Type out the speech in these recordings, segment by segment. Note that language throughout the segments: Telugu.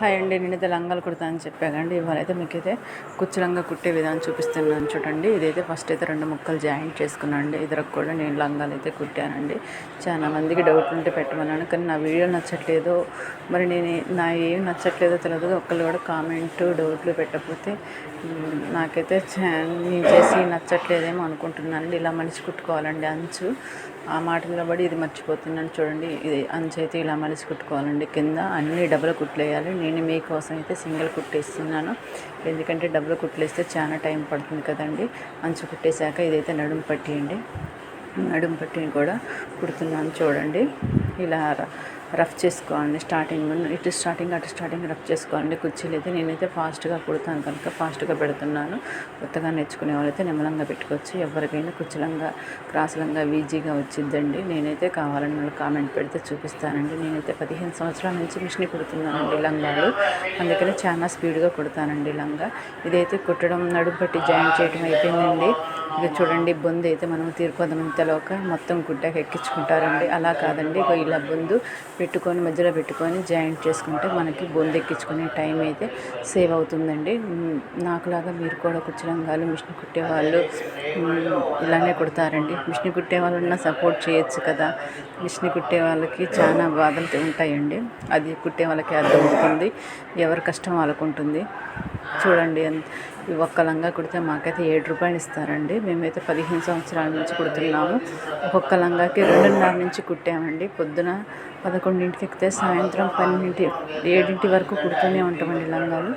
హాయ్ అండి నేనైతే లంగాలు కుడతా అని చెప్పానండి. ఇవాళ అయితే మీకు అయితే కుచ్చులంగా కుట్టే విధానం చూపిస్తున్నాను చూడండి. ఇదైతే ఫస్ట్ అయితే రెండు ముక్కలు జాయింట్ చేసుకున్నాను అండి. ఇద్దరికి కూడా నేను లంగాలు అయితే కుట్టానండి. చాలా మందికి డౌట్ ఉంటే పెట్టమన్నాను కానీ నా వీడియో నచ్చట్లేదు మరి నేను నా ఏం నచ్చట్లేదో తెలియదు ఒక్కళ్ళు కూడా కామెంట్ డౌట్లు పెట్టకపోతే నాకైతే చా- నేను చేసి నచ్చట్లేదేమో అనుకుంటున్నానండి. ఇలా మనిషి కుట్టుకోవాలండి అంచు. ఆ మాట నిలబడి ఇది మర్చిపోతున్నాను చూడండి. ఇది అంచు అయితే ఇలా మలిసి కుట్టుకోవాలండి. కింద అన్ని డబ్బులు కుట్లేయాలి నేను మీకోసం అయితే సింగిల్ కుట్టేస్తున్నాను. ఎందుకంటే డబుల్ కుట్లేస్తే చాలా టైం పడుతుంది కదండి. మంచి కుట్టేశాక ఇదైతే నడుము పట్టియండి. నడుము పట్టిని కూడా కుడుతున్నాను చూడండి. ఇలా ర- రఫ్ చేసుకోండి స్టార్టింగ్ ఇటు స్టార్టింగ్ అటు స్టార్టింగ్ రఫ్ చేసుకోండి కుర్చీలు అయితే నేనైతే ఫాస్ట్గా కుడతాను కనుక ఫాస్ట్గా పెడుతున్నాను. కొత్తగా నేర్చుకునే వాళ్ళైతే నిమ్మలంగా పెట్టుకోవచ్చు. ఎవరికైనా కుచ్చలంగా క్రాసలంగా ఈజీగా వచ్చిద్దండి. నేనైతే కావాలని వాళ్ళు కామెంట్ పెడితే చూపిస్తానండి. నేనైతే పదిహేను సంవత్సరాల నుంచి మిషన్ కుడుతున్నానండి లంగాలు. అందుకని చాలా స్పీడ్గా కుడతానండి లంగా. ఇదైతే కుట్టడం నడుము పట్టి జాయిన్ చేయడం అయిపోయిందండి. ఇక చూడండి బొందు అయితే మనం తీరుకోదామని మొత్తం గుడ్డకి ఎక్కించుకుంటారండి. అలా కాదండి ఇలా బొందు పెట్టుకొని మధ్యలో పెట్టుకొని జాయింట్ చేసుకుంటే మనకి బొందు ఎక్కించుకునే టైం అయితే సేవ్ అవుతుందండి. నాకులాగా మీరు కూడా కుచ్చరంగాలు మిషన్ కుట్టేవాళ్ళు ఇలానే కుడతారండి. మిషన్ కుట్టే వాళ్ళు సపోర్ట్ చేయొచ్చు కదా. మిషన్ కుట్టే వాళ్ళకి చాలా బాధలు ఉంటాయండి. అది కుట్టే వాళ్ళకి అర్థమవుతుంది ఎవరి కష్టం వాళ్ళకు ఉంటుంది చూడండి ఒక్క లంగా కుడితే మాకైతే ఏడు రూపాయలు ఇస్తారండి. మేమైతే పదిహేను సంవత్సరాల నుంచి కుడుతున్నాము. ఒక్కొక్క లంగాకి రెండున్నర నుంచి కుట్టామండి. పొద్దున పదకొండింటికి ఎక్కితే సాయంత్రం పన్నెండింటి ఏడింటి వరకు కుడుతూనే ఉంటామండి లంగాలు.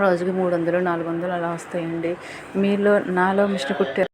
రోజుకి మూడు వందలు నాలుగు వందలు అలా వస్తాయండి. మీలో నాలో మిషన్ కుట్టే